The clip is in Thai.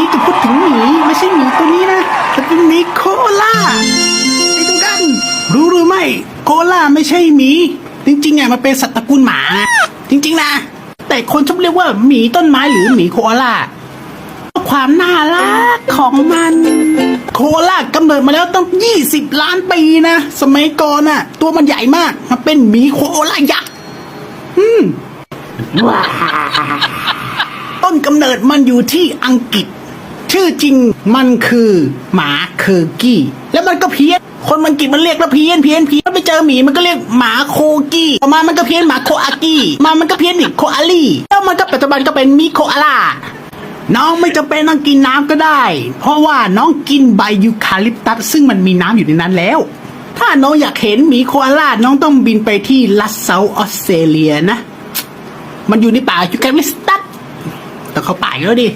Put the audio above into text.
นี้จะพูดถึงหมีไม่ใช่หมีตัวนี้นะแต่เป็นหมีโคล่าไอ้ทุกท่านรู้หรือไม่โคล่าไม่ใช่หมี จริงๆอะมันเป็นสัตว์ตระกูลหมา จริง ๆ นะ แต่คนชอบเรียกว่าหมีต้นไม้หรือหมีโคล่าความน่ารักของมัน โคล่ากำเนิดมาแล้วตั้ง 20 ล้านปีนะ สมัยก่อนน่ะ ตัวมันใหญ่มาก มันเป็นหมีโคล่ายักษ์อืมต้นกำเนิดมันอยู่ที่อังกฤษ ชื่อจริงมันคือหมาเคอร์กี้ แล้วมันก็เพี้ยน คนมันกิจมันเรียกแล้วเพี้ยนเพี้ยนเพี้ยนไปเจอหมีมันก็เรียกหมาโคกี้ต่อมามันก็เพี้ยนหมาโคอากี้มามันก็เพี้ยนอีกโคอาลี่แล้วมันก็ปัจจุบันก็เป็นมิโคอาล่าน้องไม่จำเป็นต้องกินน้ำก็ได้ เพราะว่าน้องกินใบยูคาลิปตัสซึ่งมันมีน้ำอยู่ในนั้นแล้ว ถ้าน้องอยากเห็นหมีโคอาล่าน้องต้องบินไปที่ลัสเซาออสเตรเลียนะ มันอยู่ในป่ายูคาลิปตัสแต่เขาป่าอยู่แล้วดิ